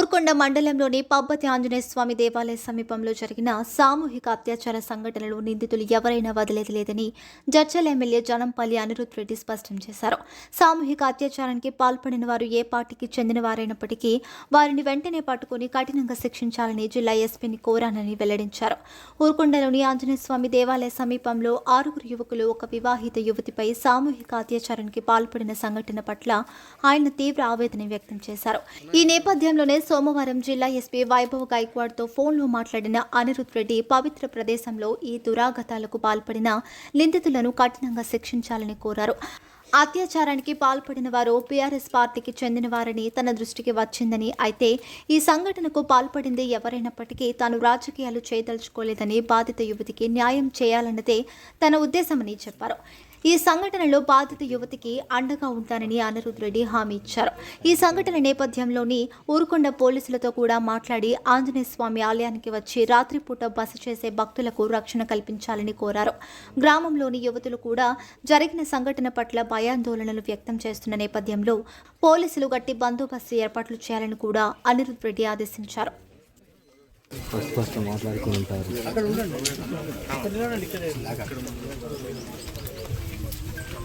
ఊర్కొండ మండలంలోని పబ్బతి ఆంజనేయ స్వామి దేవాలయ సమీపంలో జరిగిన సామూహిక అత్యాచార సంఘటనలో నిందితులు ఎవరైనా వదిలేది లేదని జడ్చల్ ఎమ్మెల్యే జనంపల్లి అనిరుద్ రెడ్డి స్పష్టం చేశారు. సామూహిక అత్యాచారానికి పాల్పడిన వారు ఏ పార్టీకి చెందిన వారైనప్పటికీ వారిని వెంటనే పట్టుకుని కఠినంగా శిక్షించాలని జిల్లా ఎస్పీని కోరానని వెల్లడించారు. ఊర్కొండలోని ఆంజనేయ స్వామి దేవాలయ సమీపంలో ఆరుగురు యువకులు ఒక వివాహిత యువతిపై సామూహిక అత్యాచారానికి పాల్పడిన సంఘటన పట్ల ఆయన తీవ్ర ఆవేదన వ్యక్తం చేశారు. ఈ నేపథ్యంలోనే సోమవారం జిల్లా ఎస్పీ వైభవ్ గైక్వాడ్తో ఫోన్లో మాట్లాడిన అనిరుద్ రెడ్డి పవిత్ర ప్రదేశంలో ఈ దురాగతాలకు పాల్పడిన నిందితులను కఠినంగా శిక్షించాలని కోరారు. అత్యాచారానికి పాల్పడిన వారు పీఆర్ఎస్ పార్టీకి చెందినవారని తన దృష్టికి వచ్చిందని అయితే ఈ సంఘటనకు పాల్పడింది ఎవరైనప్పటికీ తాను రాజకీయాలు చేయదలుచుకోలేదని బాధిత యువతికి న్యాయం చేయాలన్నదే తన ఉద్దేశమని చెప్పారు. ఈ సంఘటనలో బాధిత యువతికి అండగా ఉంటానని అనిరుద్ రెడ్డి హామీ ఇచ్చారు. ఈ సంఘటన నేపథ్యంలోని ఊరుకొండ పోలీసులతో కూడా మాట్లాడి ఆంజనేయ స్వామి ఆలయానికి వచ్చి రాత్రిపూట బస చేసే భక్తులకు రక్షణ కల్పించాలని కోరారు. గ్రామంలోని యువతులు కూడా జరిగిన సంఘటన పట్ల భయాందోళనలు వ్యక్తం చేస్తున్న నేపథ్యంలో పోలీసులు గట్టి బందోబస్తు ఏర్పాట్లు చేయాలని కూడా అనిరుద్ రెడ్డి ఆదేశించారు. ఫస్ట్ ఫస్ట్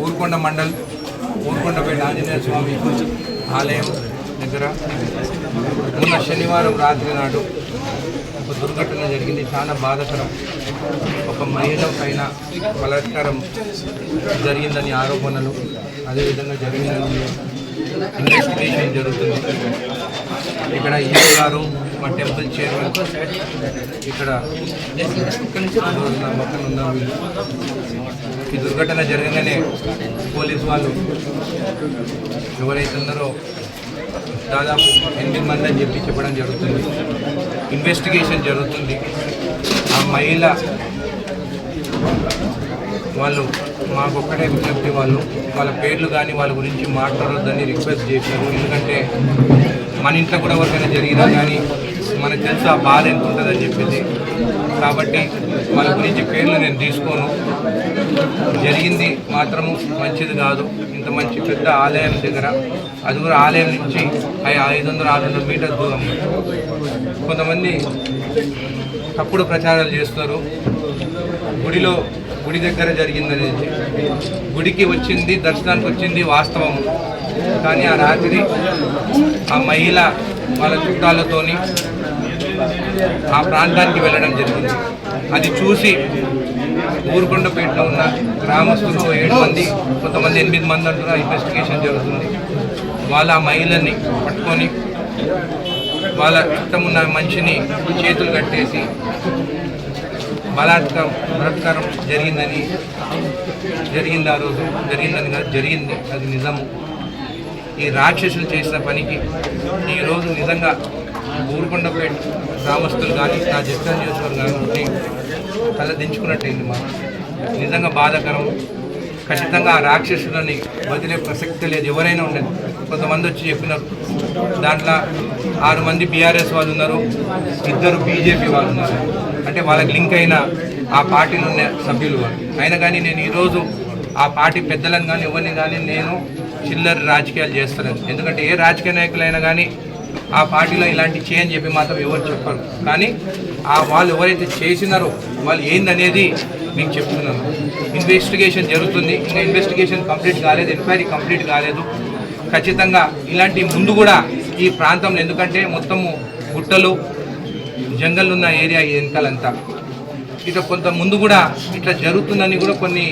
ఊరుకొండ మండల్ ఊరుకొండపేట ఆంజనేయ స్వామి ఆలయం దగ్గర. మొన్న శనివారం రాత్రి నాడు దుర్ఘటన జరిగింది. చాలా బాధకరం. ఒక మహిళ పైన బలాత్కారం జరిగిందని ఆరోపణలు అదేవిధంగా జరిగిందని ఇన్వెస్టిగేషన్ జరుగుతుంది. ఇక్కడ ఈఓ గారు మా టెంపుల్ చైర్మన్ ఇక్కడ నా ఉన్నాం ఉన్నారు వీళ్ళు ఈ దుర్ఘటన జరగగానే పోలీసు వాళ్ళు ఎవరైతే ఉన్నారో దాదాపు ఎనిమిది మంది అని చెప్పి చెప్పడం జరుగుతుంది. ఇన్వెస్టిగేషన్ జరుగుతుంది. ఆ మహిళ వాళ్ళు మాకొక్కడే విజ్ఞప్తి వాళ్ళు వాళ్ళ పేర్లు కానీ వాళ్ళ గురించి మాట్లాడొద్దని రిక్వెస్ట్ చేశారు. ఎందుకంటే మన ఇంట్లో కూడా ఎవరికైనా జరిగినా కానీ మనకు తెలుసు ఆ బాధ ఎంత ఉంటుందని చెప్పేసి కాబట్టి వాళ్ళ గురించి పేర్లు నేను తీసుకోను. జరిగింది మాత్రము మంచిది కాదు. ఇంత మంచి పెద్ద ఆలయం దగ్గర అది కూడా ఆలయం నుంచి ఐ- ఐదు వందల ఆరు వందల మీటర్ దూరం. కొంతమంది తప్పుడు ప్రచారాలు చేస్తారు. గుడిలో గుడి దగ్గర జరిగిందనేది. గుడికి వచ్చింది దర్శనానికి వచ్చింది వాస్తవం. కానీ ఆ రాత్రి ఆ మహిళ వాళ్ళ చుట్టాలతోని ఆ ప్రాంతానికి వెళ్ళడం జరిగింది. అది చూసి ఊరుకొండపేటలో ఉన్న గ్రామస్తులు ఏడు మంది కొంతమంది ఎనిమిది మంది అంటున్న ఇన్వెస్టిగేషన్ జరుగుతుంది. వాళ్ళ ఆ మహిళని పట్టుకొని వాళ్ళ చుట్టం ఉన్న మనిషిని చేతులు కట్టేసి బలాత్కారం బలాత్కారం జరిగిందని జరిగింది ఆ రోజు. జరిగిందని కాదు జరిగింది. అది నిజము. ఈ రాక్షసులు చేసిన పనికి ఈరోజు నిజంగా ఊరుకొండపేట గ్రామస్తులు కానీ నా జస్టర్ నియోజకవర్గం కానీ తల దించుకున్నట్టయింది మాకు. నిజంగా బాధాకరం. ఖచ్చితంగా ఆ రాక్షసులని వదిలే ప్రసక్తి లేదు. ఎవరైనా ఉండదు. కొంతమంది వచ్చి చెప్పినారు. దాంట్లో ఆరు మంది బీఆర్ఎస్ వాళ్ళు ఉన్నారు. ఇద్దరు బీజేపీ వాళ్ళు ఉన్నారు. అంటే వాళ్ళకి లింక్ అయిన ఆ పార్టీలో ఉన్న సభ్యులు వాళ్ళు. అయినా కానీ నేను ఈరోజు ఆ పార్టీ పెద్దలను కానీ ఎవరిని కానీ నేను చిల్లర రాజకీయాలు చేస్తున్నాను ఎందుకంటే ఏ రాజకీయ నాయకులైనా కానీ ఆ పార్టీలో ఇలాంటి చేయని చెప్పి మాత్రం ఎవరు చెప్పరు. కానీ ఆ వాళ్ళు ఎవరైతే చేసినారో వాళ్ళు ఏందనేది మీకు చెప్తున్నాను. ఇన్వెస్టిగేషన్ జరుగుతుంది. ఇంకా ఇన్వెస్టిగేషన్ కంప్లీట్ కాలేదు. ఎంక్వైరీ కంప్లీట్ కాలేదు. ఖచ్చితంగా ఇలాంటి ముందు కూడా ఈ ప్రాంతంలో ఎందుకంటే మొత్తము గుట్టలు జంగల్ ఉన్న ఏరియా ఈ వెనకాలంతా. ఇట్లా కొంత ముందు కూడా ఇట్లా జరుగుతుందని కూడా కొన్ని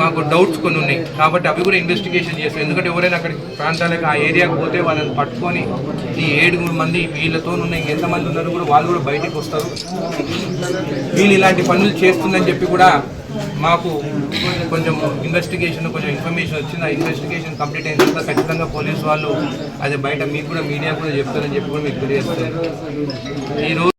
మాకు డౌట్స్ కొన్ని ఉన్నాయి. కాబట్టి అవి కూడా ఇన్వెస్టిగేషన్ చేస్తాం. ఎందుకంటే ఎవరైనా అక్కడ ప్రాంతాలకు ఆ ఏరియాకు పోతే వాళ్ళని పట్టుకొని ఈ ఏడుగురు మంది వీళ్ళతో ఉన్న ఎంతమంది ఉన్నారు కూడా వాళ్ళు కూడా బయటికి వస్తారు. వీళ్ళు ఇలాంటి పనులు చేస్తుందని చెప్పి కూడా మాకు కొంచెం ఇన్వెస్టిగేషన్ కొంచెం ఇన్ఫర్మేషన్ వచ్చింది. ఆ ఇన్వెస్టిగేషన్ కంప్లీట్ అయిన తర్వాత ఖచ్చితంగా పోలీస్ వాళ్ళు అది బయట మీకు కూడా మీడియా కూడా చెప్తారని చెప్పి కూడా మీకు తెలియజేస్తారు. ఈరోజు